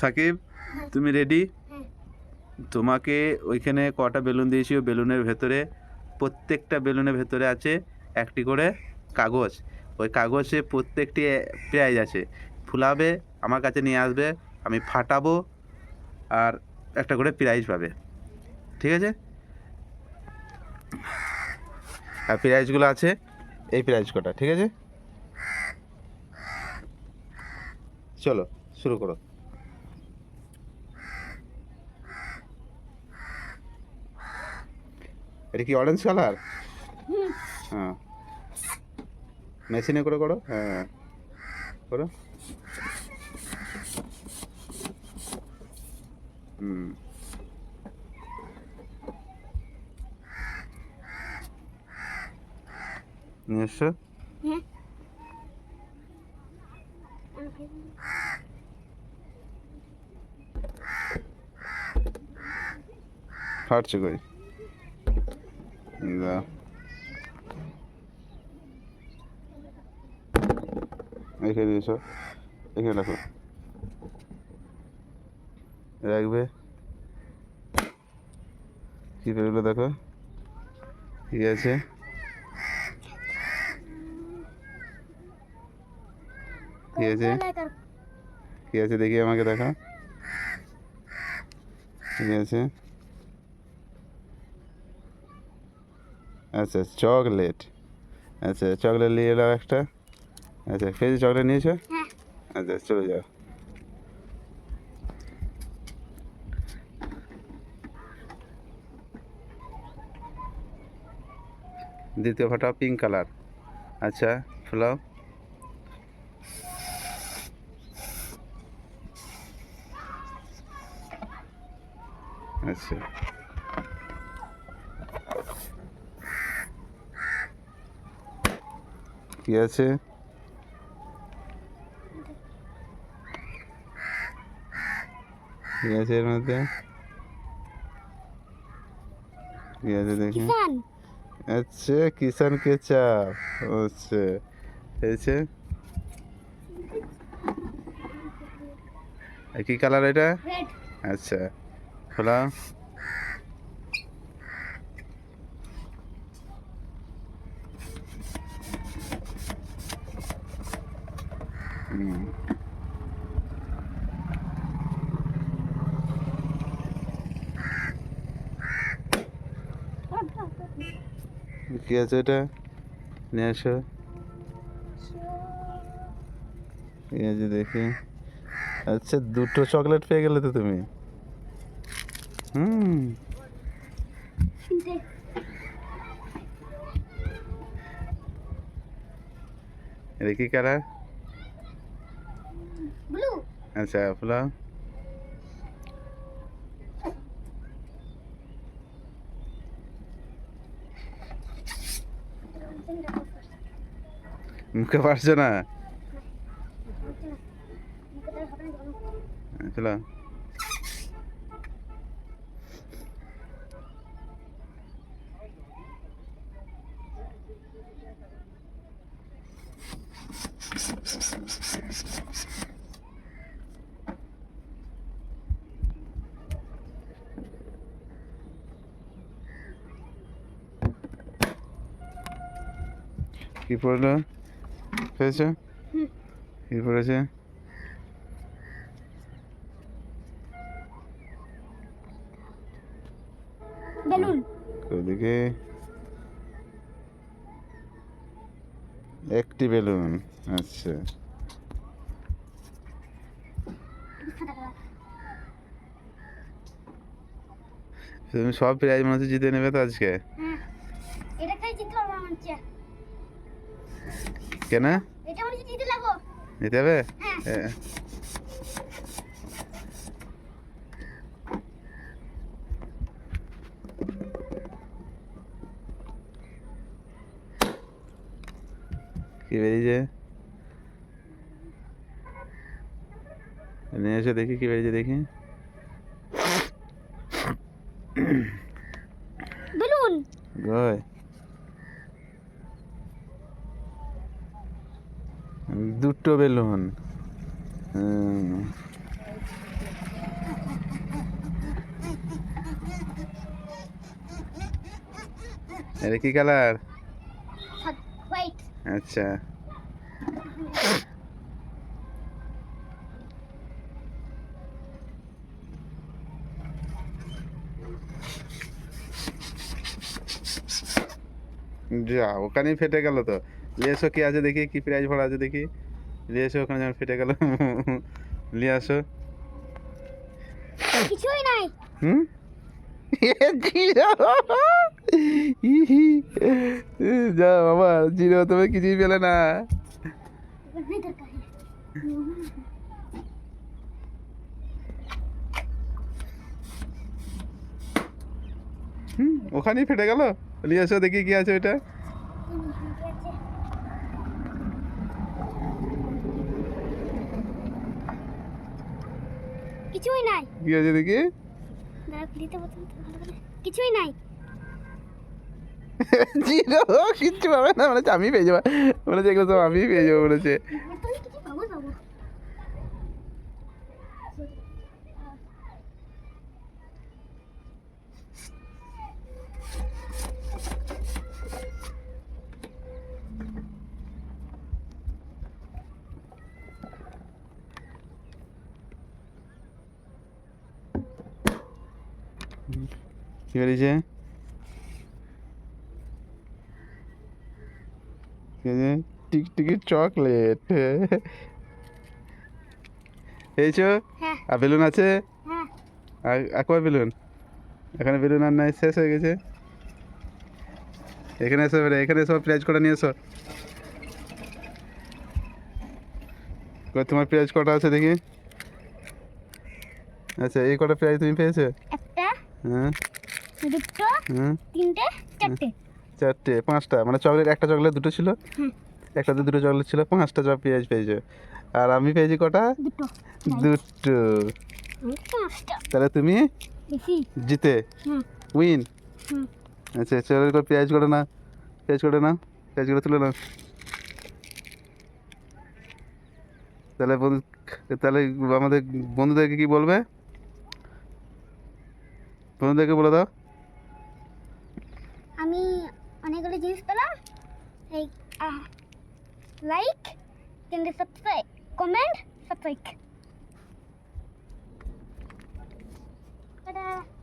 সাকিব, তুমি রেডি তোমাকে ওইখানে কটা বেলুন দিয়েছি ওই বেলুনের ভেতরে, প্রত্যেকটা বেলুনের ভেতরে আছে একটি করে কাগজ। ওই কাগজে প্রত্যেকটি প্রাইজ আছে। ফুলাবে, আমার কাছে নিয়ে আসবে, আমি ফাটাবো, আর একটা করে প্রাইজ পাবে। ঠিক আছে? আর প্রাইজগুলো আছে, এই প্রাইজ কটা, ঠিক আছে? চলো, শুরু করো। এটা কি অরেঞ্জ কালার হ্যাঁ। মেশিনে করে করো। হ্যাঁ। করো। হুম। হ্যাঁ ফাটছে কই? এখানে দিয়েছ এখানে রাখো রাখবে কি বেরোলো দেখো ঠিক আছে ঠিক আছে ঠিক আছে দেখি আমাকে দেখা ঠিক আছে আচ্ছা চকলেট আচ্ছা চকলেট নিয়ে এলাম একটা আচ্ছা ফেজি চকলেট নিয়েছো হ্যাঁ আচ্ছা চলে যাও দ্বিতীয় ফটো পিঙ্ক কালার আচ্ছা ফুলাও আচ্ছা কি আছে এর মধ্যে? দেখি। আচ্ছা কিষান কেচাপ আচ্ছা হয়েছে? কি কালার এটা? আচ্ছা খোলা। কি আছে এটা নিয়ে আসো। ঠিক আছে দেখি। আচ্ছা দুটো চকলেট পেয়ে গেলে তো তুমি। হুম। এটা কি ব্লু আচ্ছা ফুলাও মুখে পারছ না? ফুলাও কি পড়ল? পেয়েছ। কি পড়েছে? বেলুন। ওদিকে একটি বেলুন আচ্ছা। তুমি সব প্রাইজ মনে হচ্ছে জিতে নেবে তো আজকে? হ্যাঁ। এটা খাই জিততে পারব আমার কেন? এটা মনে হচ্ছে জিতে লাগবো নিতে হবে? হ্যাঁ। হ্যাঁ। কি বেরিয়েছে? নিয়ে এসে দেখি কি বেরিয়েছে দেখি। বেলুন। কই দুটো বেলুন। এটা কি কালার? আচ্ছা। যা ওখানেই ফেটে গেল তো। নিয়ে এসো কী আছে দেখি কী প্রাইজ ভরা আছে দেখি। নিয়ে এসো ওখানে যেমন ফেটে গেল। নিয়ে আসো। কিছুই নাই। যা বাবা জিরো তুমি কিছুই পেলে না। হুম ওখানেই ফেটে গেল? নিয়ে আসো দেখি কি আছে ওইটা। কিছুই নাই। কি আছে দেখি? কিছুই নাই। জিরো কিচ্ছু পাবে না মানে আমি পেয়ে যাব। বলেছে এগুলো সব আমি পেয়ে যাব বলেছে তুমি কিছু পাবো পাবো কি বেরিয়েছে? টিকটিকি চকলেট। পেয়েছ হ্যাঁ। আর বেলুন আছে? হ্যাঁ। আর কয় বেলুন? এখানে বেলুন আর নাই শেষ হয়ে গেছে। এখানে এসো এখানে এসো প্রাইজ কটা নিয়ে এসো। তোমার প্রাইজ কটা আছে দেখি? আচ্ছা এই কটা প্রাইজ তুমি পেয়েছ? হ্যাঁ। দুটো তিনটে চারটে। চারটে পাঁচটা মানে চকলেট একটা চকলেট দুটো ছিল। একটাতে দুটো চকলেট ছিল পাঁচটা চক পেঁয়াজ পেয়েছ। আর আমি পেয়েছি কটা? দুটো। তাহলে তুমি জিতে। উইন আচ্ছা চলো এরপর পেঁয়াজ করে না। পেঁয়াজ করে না। পেঁয়াজ করে তুলে না তাহলে বন্ধু তাহলে আমাদের বন্ধুদেরকে কি বলবে? বন্ধুদেরকে বলে দাও। the Juice Bella. Like, uh, like, then the subscribe, comment, subscribe. Ta-da!